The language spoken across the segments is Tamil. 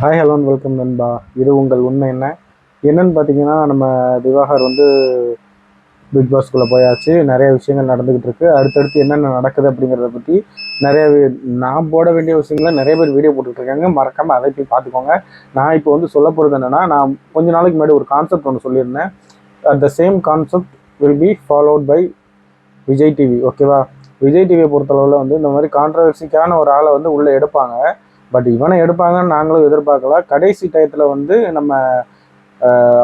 ஹாய் ஹலோ வெல்கம் நண்பா. இது உங்கள் உண்மை என்ன? என்னன்னு பார்த்தீங்கன்னா நம்ம திவாகர் வந்து பிக் பாஸ்குள்ளே போயாச்சு. நிறைய விஷயங்கள் நடந்துக்கிட்டு இருக்கு. அடுத்தடுத்து என்னென்ன நடக்குது அப்படிங்கிறத பற்றி நிறைய நான் போட வேண்டிய விஷயங்களை நிறைய பேர் வீடியோ போட்டுட்டு இருக்காங்க மறக்காமல் அதை போய் பார்த்துக்கோங்க நான் இப்போ வந்து சொல்ல போகிறது என்னென்னா நான் கொஞ்ச நாளைக்கு முன்னாடி ஒரு கான்செப்ட் ஒன்று சொல்லியிருந்தேன். At the same concept will be followed by Vijay TV ஓகேவா விஜய் டிவியை பொறுத்தளவில் வந்து இந்த மாதிரி கான்ட்ரவர்சிக்கான ஒரு ஆளை வந்து உள்ளே எடுப்பாங்க. பட் இவனை எடுப்பாங்கன்னு நாங்களும் எதிர்பார்க்கல. கடைசி டயத்தில் வந்து நம்ம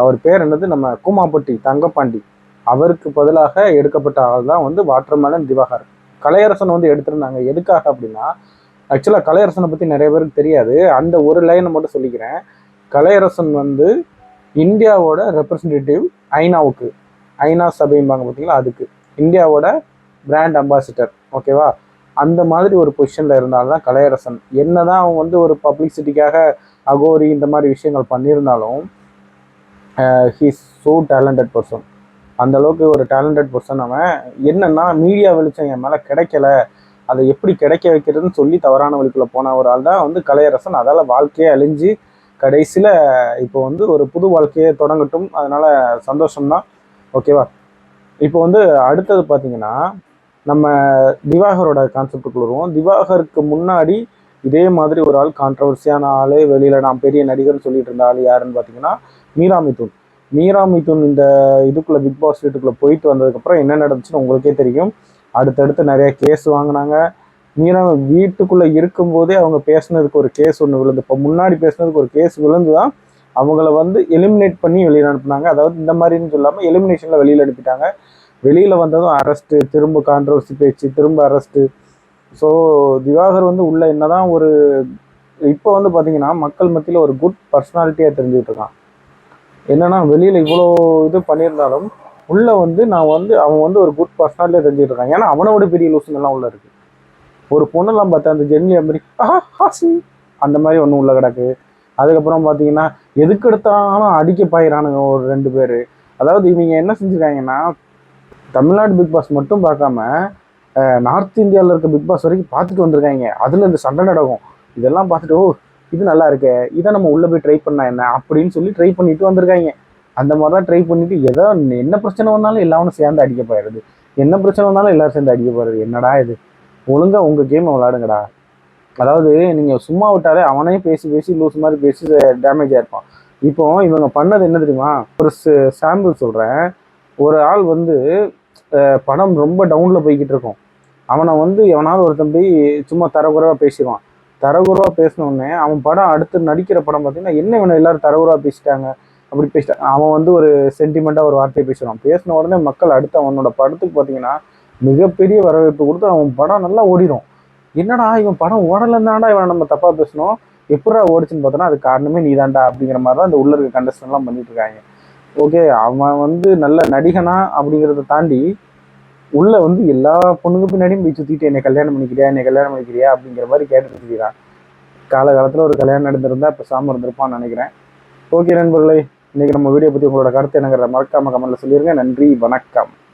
அவர் பேர் என்னது? நம்ம கூமாப்பட்டி தங்கப்பாண்டி. அவருக்கு பதிலாக எடுக்கப்பட்ட ஆள் தான் வந்து வாட்டர்மேலன் திவாகர். கலையரசன் வந்து எடுத்திருந்தாங்க. எதுக்காக அப்படின்னா ஆக்சுவலாக கலையரசனை பற்றி நிறைய பேருக்கு தெரியாது. அந்த ஒரு லைனை மட்டும் சொல்லிக்கிறேன். கலையரசன் வந்து இந்தியாவோட ரெப்ரசன்டேட்டிவ் ஐநாவுக்கு. ஐநா சபைம்பாங்க பார்த்தீங்களா அதுக்கு. இந்தியாவோட பிராண்ட் அம்பாசிடர் ஓகேவா அந்த மாதிரி ஒரு பொசிஷனில் இருந்தால்தான் கலையரசன். என்னதான் அவங்க வந்து ஒரு பப்ளிசிட்டிக்காக அகோரி இந்த மாதிரி விஷயங்கள் பண்ணியிருந்தாலும் ஹீஸ் ஸோ டேலண்டட் பர்சன் அந்த அளவுக்கு ஒரு டேலண்டட் பர்சன் அவன். என்னன்னா மீடியா வெளிச்சம் என் மேலே கிடைக்கல. அதை எப்படி கிடைக்க வைக்கிறதுன்னு சொல்லி தவறான வழிக்குள்ளே போன ஒரு ஆள் தான் வந்து கலையரசன். அதால் வாழ்க்கையே அழிஞ்சு கடைசியில் இப்போ வந்து ஒரு புது வாழ்க்கையை தொடங்கட்டும். அதனால் சந்தோஷம்தான். ஓகேவா இப்போ வந்து அடுத்தது பார்த்தீங்கன்னா நம்ம திவாகரோட கான்செப்டுக்குள்ள வருவோம். திவாகருக்கு முன்னாடி இதே மாதிரி ஒரு ஆள் கான்ட்ரவர்சியான ஆளே வெளியில் நான் பெரிய நடிகர்னு சொல்லிட்டு இருந்த ஆள் யாருன்னு பார்த்தீங்கன்னா மீரா மிதுன். மீரா மிதுன் இந்த இதுக்குள்ளே பிக் பாஸ் வீட்டுக்குள்ளே போயிட்டு வந்ததுக்கப்புறம் என்ன நடந்துச்சுன்னு உங்களுக்கே தெரியும். அடுத்தடுத்து நிறைய கேஸ் வாங்கினாங்க. மீரா வீட்டுக்குள்ளே இருக்கும்போதே அவங்க பேசுனதுக்கு ஒரு கேஸ் ஒன்று விழுந்து இப்போ முன்னாடி பேசுனதுக்கு ஒரு கேஸ் விழுந்து தான் அவங்கள வந்து எலிமினேட் பண்ணி வெளியில் அனுப்புனாங்க. அதாவது இந்த மாதிரின்னு சொல்லாமல் எலிமினேஷனில் வெளியில் அனுப்பிட்டாங்க. வெளியில் வந்ததும் அரெஸ்ட்டு திரும்ப கான்ட்ரவர்சி பேச்சு திரும்ப அரெஸ்ட்டு ஸோ திவாகர் வந்து உள்ள என்னதான் ஒரு இப்போ வந்து பார்த்தீங்கன்னா மக்கள் மத்தியில் ஒரு குட் பர்சனாலிட்டியாக தெரிஞ்சுக்கிட்டு இருக்கான். என்னன்னா வெளியில் இவ்வளோ இது பண்ணியிருந்தாலும் உள்ளே வந்து நான் வந்து அவன் வந்து ஒரு குட் பர்சனாலிட்டியாக தெரிஞ்சுட்டு இருக்கான். ஏன்னா அவனோட பெரிய லூசுங்கெல்லாம் உள்ளே இருக்குது ஒரு பொண்ணெல்லாம் பார்த்தா அந்த ஜென்லி மாதிரி ஹாசி அந்த மாதிரி ஒன்று உள்ள கிடக்கு. அதுக்கப்புறம் பார்த்தீங்கன்னா எதுக்கு எடுத்தாலும் அடிக்க பாயிறானுங்க ஒரு ரெண்டு பேர். அதாவது இவங்க என்ன செஞ்சுருக்காங்கன்னா தமிழ்நாடு பிக் பாஸ் மட்டும் பார்க்காம நார்த் இந்தியாவில் இருக்க பிக் பாஸ் வரைக்கும் பார்த்துட்டு வந்திருக்காங்க. அதில் இந்த சண்டை நடக்கும். இதெல்லாம் பார்த்துட்டு ஓ இது நல்லா இருக்கே இதை நம்ம உள்ளே போய் ட்ரை பண்ணா என்ன? அப்படின்னு சொல்லி ட்ரை பண்ணிட்டு வந்திருக்காங்க. அந்த மாதிரி தான் ட்ரை பண்ணிட்டு ஏதோ என்ன பிரச்சனை வந்தாலும் எல்லாரும் சேர்ந்து அடிக்க போயிடுது. என்ன பிரச்சனை வந்தாலும் எல்லாரும் சேர்ந்து அடிக்க போயிடுது. என்னடா இது? ஒழுங்காக உங்கள் கேமை விளாடுங்கடா அதாவது நீங்கள் சும்மா விட்டாலே அவனே பேசி பேசி லூஸ் மாதிரி பேசி டேமேஜ் ஆயிருப்பான். இப்போ இவங்க பண்ணது என்ன தெரியுமா? ஒரு சாம்பிள் சொல்கிறேன் ஒரு ஆள் வந்து படம் ரொம்ப டவுனில் போய்கிட்டு இருக்கும். அவனை வந்து எவனாவது ஒருத்தன் போய் சும்மா தரக்குறைவாக பேசிடுவான். தரகுறவாக பேசினோடனே அவன் படம் அடுத்து நடிக்கிற படம் பார்த்தீங்கன்னா என்ன இவனை எல்லாரும் தரகுறவாக பேசிட்டாங்க? அப்படி பேசிட்டாங்க அவன் வந்து ஒரு சென்டிமெண்ட்டாக ஒரு வார்த்தையை பேசுவான் பேசின உடனே மக்கள் அடுத்து அவனோட படத்துக்கு பார்த்தீங்கன்னா மிகப்பெரிய வரவேற்பு கொடுத்து அவன் படம் நல்லா ஓடிடும் என்னடா இவன் படம் ஓடலன்னாடா இவனை நம்ம தப்பாக பேசணும் எப்படா ஓடிச்சுன்னு பார்த்தோன்னா அது காரணமே நீதான்டா அப்படிங்கிற மாதிரி தான் இந்த உள்ள இருக்க கண்டஸ்டன்லாம் பண்ணிட்டு இருக்காங்க. ஓகே அவன் வந்து நல்ல நடிகனா அப்படிங்கிறத தாண்டி உள்ள வந்து எல்லா பொண்ணுங்க பின்னாடியும் போய் சுத்திட்டு என்னை கல்யாணம் பண்ணிக்கிறியா? என்னை கல்யாணம் பண்ணிக்கிறியா? அப்படிங்கிற மாதிரி கேட்டுட்டு இருக்கிறான் காலகாலத்தில் ஒரு கல்யாணம் நடந்திருந்தா இப்போ சாம இருந்திருப்பான்னு நினைக்கிறேன். ஓகே நண்பர்களே இன்னைக்கு நம்ம வீடியோ பற்றி உங்களோட கருத்து என்னங்கிற மறக்காம கமெண்ட்ல சொல்லிடுங்க நன்றி வணக்கம்.